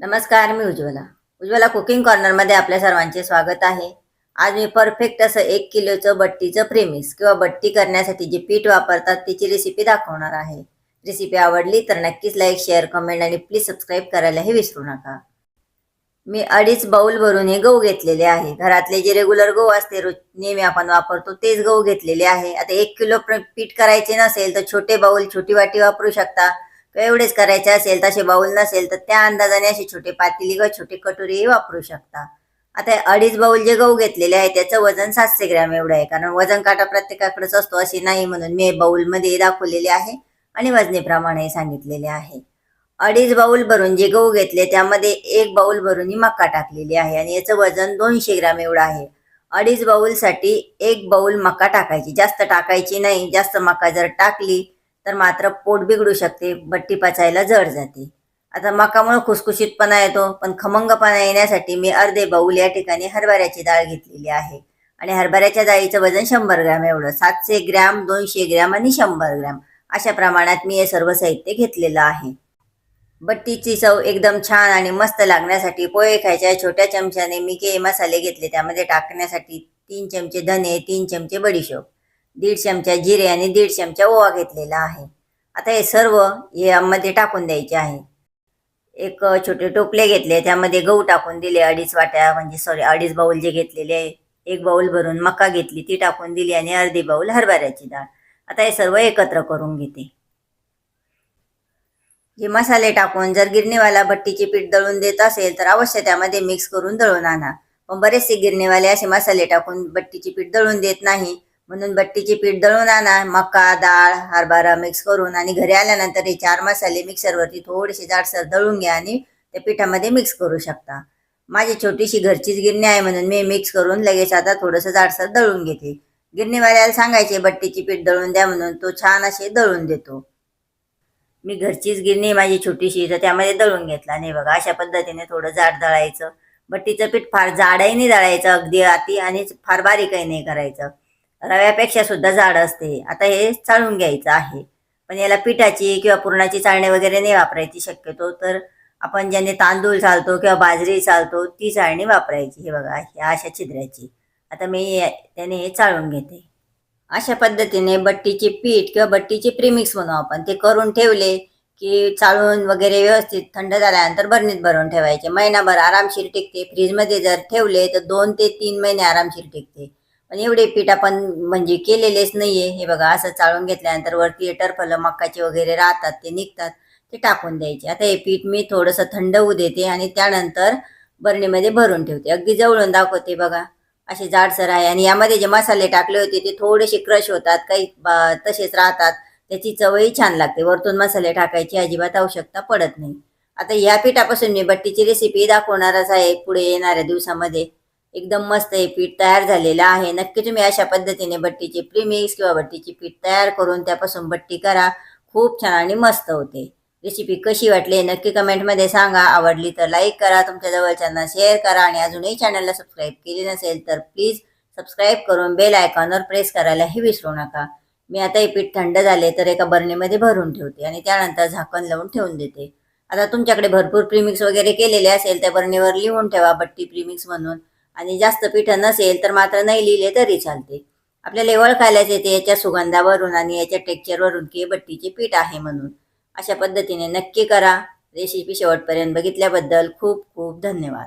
नमस्कार मी उज्ज्वला. उज्ज्वला कुकिंग कॉर्नरमध्ये आपल्या सर्वांचे स्वागत आहे. आज मी परफेक्ट असं एक किलोचं बट्टीचं प्रेमिस किंवा बट्टी करण्यासाठी जे पीठ वापरतात तिची रेसिपी दाखवणार आहे. रेसिपी आवडली तर नक्कीच लाईक शेअर कमेंट आणि प्लीज सबस्क्राईब करायलाही विसरू नका. मी अडीच बाउल भरून हे गहू घेतलेले आहे. घरातले जे रेग्युलर गहू असते रोज नेहमी आपण वापरतो तेच गहू घेतलेले आहे. आता एक किलो पीठ करायचे नसेल तर छोटे बाऊल छोटी वाटी वापरू शकता. एवढेच करायचे असेल तसे बाउल नसेल तर त्या अंदाजाने असे छोटे पातेली किंवा छोटे कटोरीही वापरू शकता. आता अडीच बाऊल जे गहू घेतलेले आहे त्याचं वजन सातशे ग्रॅम एवढं आहे. कारण वजन काटा प्रत्येकाकडेच असतो असे नाही म्हणून मी बाउलमध्ये दाखवलेले आहे आणि वजनेप्रमाणे सांगितलेले आहे. अडीच बाउल भरून जे गहू घेतले त्यामध्ये एक बाउल भरून ही मका टाकलेली आहे आणि याचं वजन दोनशे ग्रॅम एवढं आहे. अडीच बाउलसाठी एक बाउल मका टाकायची. जास्त टाकायची नाही. जास्त मका जर टाकली तर मात्र पोट बिघडू शकते बट्टी पचायला जड जाते. आता मकामुळे खुसखुशीतपणा येतो पण खमंगपणा येण्यासाठी मी अर्धे बाऊल या ठिकाणी हरभऱ्याची डाळ घेतलेली आहे. आणि हरभऱ्याच्या डाळीचं वजन शंभर ग्रॅम एवढं. सातशे ग्रॅम दोनशे ग्रॅम आणि शंभर ग्रॅम. अशा प्रमाणात मी हे सर्व साहित्य घेतलेलं आहे. बट्टीची चव एकदम छान आणि मस्त लागण्यासाठी पोहे खायच्या छोट्या चमच्याने मी के मसाले घेतले त्यामध्ये टाकण्यासाठी तीन चमचे धने तीन चमचे बडीशोप. दीड चमचा जिरे आणि दीड चमचा ओवा घेतलेला आहे. आता हे सर्व यामध्ये टाकून द्यायचे आहे. एक छोटे टोपले घेतले त्यामध्ये गहू टाकून दिले अडीच वाट्या म्हणजे सॉरी अडीच बाऊल जे घेतलेले आहे. एक बाऊल भरून मका घेतली ती टाकून दिली आणि अर्धी बाऊल हरभऱ्याची डाळ. आता हे सर्व एकत्र करून घेते. जे मसाले टाकून जर गिरणीवाला भट्टीचे पीठ दळून देत असेल तर अवश्य त्यामध्ये मिक्स करून दळून आणा. पण बरेचसे गिरणीवाले असे मसाले टाकून भट्टीचे पीठ दळून देत नाही. म्हणून बट्टीचे पीठ दळून आणा मका डाळ हरभरा मिक्स करून आणि घरी आल्यानंतर हे चार मसाले मिक्सरवरती थोडेसे जाडसर दळून घ्या आणि त्या पिठामध्ये मिक्स करू शकता. माझी छोटीशी घरचीच गिरणी आहे म्हणून मी मिक्स करून लगेच आता थोडंसं जाडसर दळून घेते. गिरणीवाल्याला सांगायचे बट्टीची पीठ दळून द्या म्हणून तो छान असे दळून देतो. मी घरचीच गिरणी माझी छोटीशी तर त्यामध्ये दळून घेतला. नाही बघा अशा पद्धतीने थोडं जाड दळायचं. बट्टीचं पीठ फार जाडही नाही दळायचं अगदी अति आणि फार बारीकही नाही करायचं. रव्यापेक्षा सुद्धा जाड असते आता हे चाळून घ्यायचं आहे. पण याला पिठाची किंवा पुरणाची चाळणी वगैरे नाही वापरायची शक्यतो. तर आपण ज्याने तांदूळ चालतो किंवा बाजरी चालतो ती चाळणी वापरायची. हे बघा ह्या अशा छिद्राची. आता मी त्याने हे चाळून घेते. अशा पद्धतीने बट्टीचे पीठ किंवा बट्टीचे प्रीमिक्स म्हणू आपण ते करून ठेवले की चाळून वगैरे व्यवस्थित थंड झाल्यानंतर बरणीत भरून ठेवायचे. महिनाभर आरामशीर टिकते. फ्रीजमध्ये जर ठेवले तर दोन ते तीन महिने आरामशीर टिकते. पण एवढे पीठ आपण म्हणजे केलेलेच नाहीये. हे बघा असं चाळून घेतल्यानंतर वरती टरफलं मक्काचे वगैरे राहतात ते निघतात ते टाकून द्यायचे. आता हे पीठ मी थोडंसं थंड होऊ देते आणि त्यानंतर बरणीमध्ये भरून ठेवते. अगदी जवळून दाखवते बघा. असे जाडसर आहे आणि यामध्ये जे मसाले टाकले होते ते थोडेसे क्रश होतात काही तसेच राहतात. त्याची चवही छान लागते. वरतून मसाले टाकायची अजिबात आवश्यकता पडत नाही. आता या पिठापासून मी बट्टीची रेसिपी दाखवणारच आहे. पुढे येणाऱ्या दिवसामध्ये एकदम मस्त हे पीठ तयार झालेलं आहे. नक्की तुम्ही अशा पद्धतीने बट्टीचे प्रीमिक्स किंवा बट्टीचे पीठ तयार करून त्यापासून बट्टी करा. खूप छान आणि मस्त होते. रेसिपी कशी वाटली नक्की कमेंटमध्ये सांगा. आवडली तर लाईक करा. तुमच्या जवळच्यांना शेअर करा. आणि अजूनही चॅनलला सबस्क्राईब केली नसेल तर प्लीज सबस्क्राईब करून बेल आयकॉनवर प्रेस करायलाही विसरू नका. मी आता हे पीठ थंड झाले तर एका बरणीमध्ये भरून ठेवते आणि त्यानंतर झाकण लावून ठेवून देते. आता तुमच्याकडे भरपूर प्रीमिक्स वगैरे केलेले असेल त्या बरणीवर लिहून ठेवा बट्टी प्रीमिक्स म्हणून. आणि जास्त पीठ नसेल तर मात्र नाही लिहिले तरी चालते. आपल्याला एवढ खायलाच येते याच्या सुगंधावरून आणि याच्या टेक्चरवरून की बट्टीचे पीठ आहे म्हणून. अशा पद्धतीने नक्की करा. रेसिपी शेवटपर्यंत बघितल्याबद्दल खूप खूप धन्यवाद.